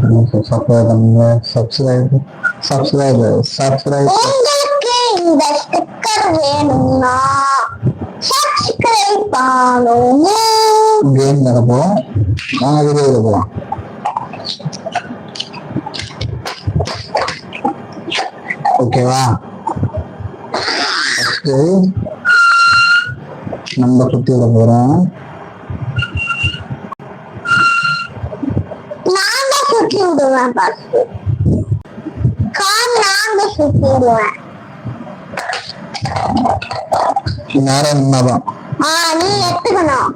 Subscribe பண்ணுங்க subscribe subscribe subscribe உங்களுக்கு இந்த ஸ்டிக்கர் வேணும்னா சப்ஸ்கிரைப் பண்ணுங்க. கேம் நடப்போம் நாங்கள் போகலாம் ஓகேவா ஃபஸ்ட்டு நம்ம சுற்றி விட போகிறோம் நாங்க சுத்தி விடுவேன் ஃபர்ஸ்ட் கார் நாங்க சுத்தி விடுவேன் நேரம் என்னதான் ஆ நீ எடுத்துக்கணும்.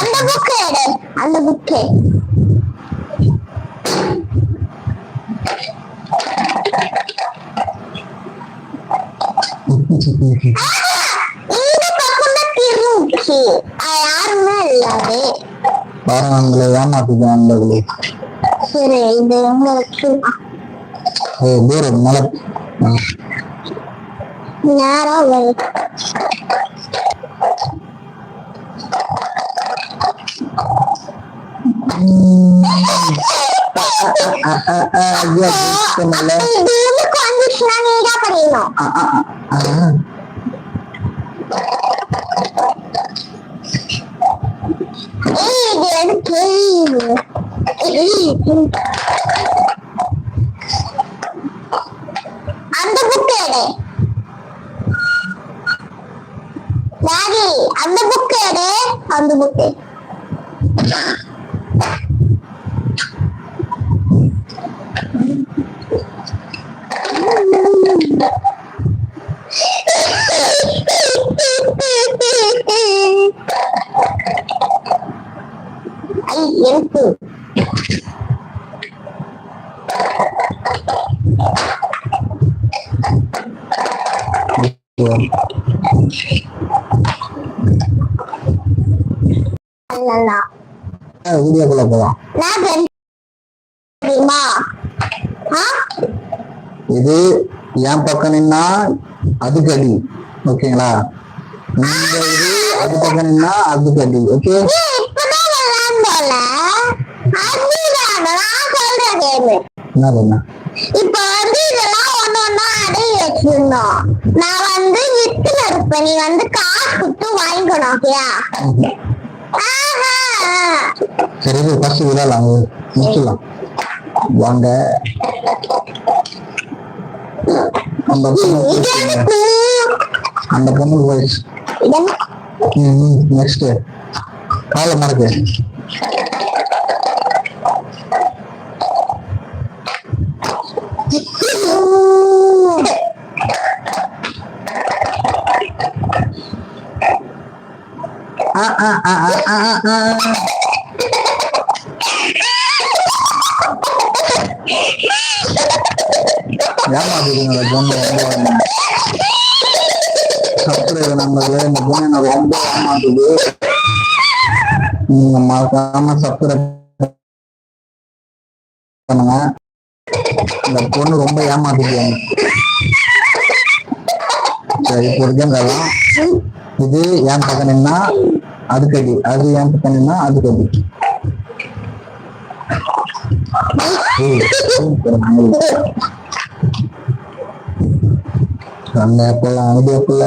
அந்த புக் எடு. அந்த புக் இந்த பக்கம் தான் திருச்சி யாருமே இல்லாது பாருங்களே ஏமாத்துது நண்பர்களே சரி இது உங்களுக்கு ஏ தூரம் மலை நேரம் வருது சொன்னல இது எதுக்கு வந்துச்சுன்னா நீ தான் பண்ணிடணும் ஏய் இது எதுக்கு அந்த புக் எடு அந்த புக் எடு அந்த புக் எனக்கு வீடியோக்குள்ள போலாம் இது என் பக்கம் நின்னா அதுக்கு அடி ஓகேங்களா? இந்த இது அது பக்கம் நின்னா அதுக்கு அடி ஓகே? என்ன? பண்ண இப்ப வச்சிருந்தோம் நான் வந்து வித்துல இருப்பேன் நீ வந்து காசு கொடுத்து வாங்கிக்கணும் ஓகேயா சரி ஃபர்ஸ்ட் விடலாம் முடிச்சிடலாம் வாங்க. அந்த பொண்ணு அந்த பொண்ணு வாய்ஸ்? நெக்ஸ்ட் காலை மறக்கு. ஆ ஆ பொண்ணு ரொம்ப சப்ஸ்கிரைபர் நம்பர்ல இந்த பொண்ணு என்ன ரொம்ப ஏமாத்துது. நீங்க மறக்காம சப்ஸ்கிரைப் பண்ணுங்க இந்த பொண்ணு ரொம்ப ஏமாத்துது சரி இப்போ இருக்கேன் இது என் பக்கம் நின்னா அதுக்கடி அது ஏன் பக்கம் நின்னா அதுக்கடி ஏய், போல நாய். போல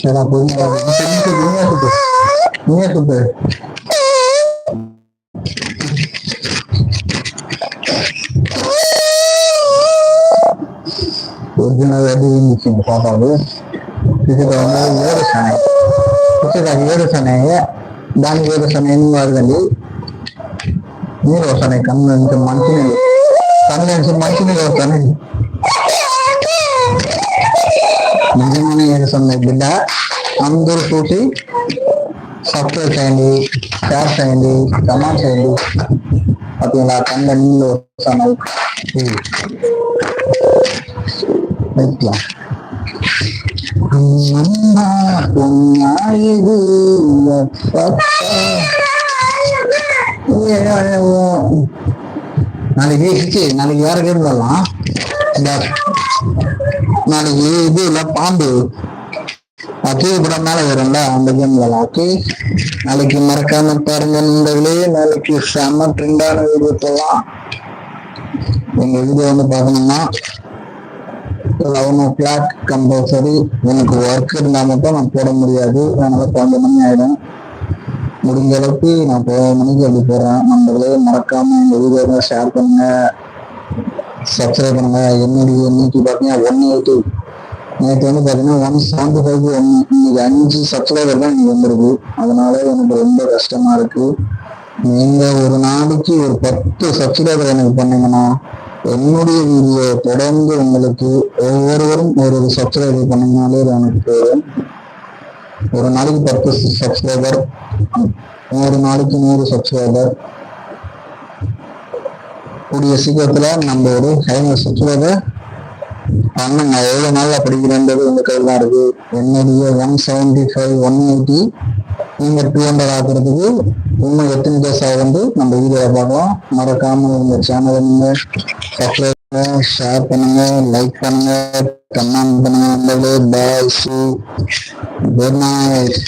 சரிடா பொறுமை நீயே சுத்து நீயே சுத்து ஒரிஜினல் ரெடி இருந்துச்சு இந்த பாப்பாவு క్రికెట్ వేరుశనగ పుస్తకాలు వేరుశనగ దాని వేరుశనగ వాడదండి నీరు వస్తున్నాయి కన్ను నుంచి మంచినీళ్ళు కన్ను నుంచి మంచినీళ్ళు వస్తున్నాయి నిజమైన వేరుశనగ బిడ్డ అందరూ చూసి సబ్స్క్రైబ్ చేయండి షేర్ చేయండి కమెంట్ చేయండి అప్పుడు ఇలా కన్ను నీళ్ళు వస్తున్నాయి ఇట్లా அம்மா பொன்னாயுது நாளைக்கு ஹிச்சி நாளைக்கு வேற கேம் விளாடலாம் இந்த நாளைக்கு இது இல்ல பாம்பு. கீழே படம் மேல வரும்ல அந்த கேம்ல ஓகே நாளைக்கு மறக்காம பாருங்க நண்பர்களே. நாளைக்கு செம்ம ட்ரெண்டான வீடியோ போலாம். எங்க வீடியோ வந்து பாக்கணும்னா லெவன் ஓ கிளாக் கம்பல்சரி எனக்கு ஒர்க் இருந்தால் மட்டும் நான் போட முடியாது. அதனால பன்னெண்டு மணி ஆயிடும். முடிஞ்ச அளவுக்கு நான் பதினோரு மணிக்கு அப்படி போடுறேன். நம்மளே மறக்காம எங்க வீடியோ ஷேர் பண்ணுங்க. சப்ஸ்கிரைப் பண்ணுங்க என்னுடைய இன்னைக்கு பார்த்தீங்கன்னா ஒன் எயிட்டி நேற்று வந்து பார்த்தீங்கன்னா ஒன் செவன்டி ஃபைவ் ஒன் இன்னைக்கு அஞ்சு சப்ஸ்கிரைபர் தான் இன்னைக்கு வந்துருக்கு. அதனால எனக்கு ரொம்ப கஷ்டமா இருக்கு. நீங்க ஒரு நாளைக்கு ஒரு பத்து சப்ஸ்கிரைபர் எனக்கு பண்ணீங்கன்னா என்னுடைய வீடியோ தொடர்ந்து உங்களுக்கு ஒவ்வொருவரும் ஒரு ஒரு சப்ஸ்கிரைபர் பண்ணீங்கனாலே எனக்கு போதும். ஒரு நாளைக்கு பத்து சப்ஸ்கிரைபர் நூறு நாளைக்கு நூறு சப்ஸ்கிரைபர் கூடிய சீக்கிரத்துல நம்ம ஒரு ஐநூறு சப்ஸ்கிரைபர் பண்ணுங்க. எவ்வளவு நாள்ல படிக்கிறேன்றது உங்க கையில் தான் இருக்கு. என்னுடைய one seventy five one eighty நீங்க டூ ஹண்ட்ரட் ஆக்குறதுக்கு இன்னும் எத்தனை டேஸ் ஆகுது. நம்ம வீடியோவை பார்க்கலாம். மறக்காம இந்த சேனலை நீங்க சப்ஸ்கிரைப் பண்ணுங்க ஷேர் பண்ணுங்க லைக் பண்ணுங்க கமெண்ட் பண்ணுங்க. பாய் சி குட் நைட்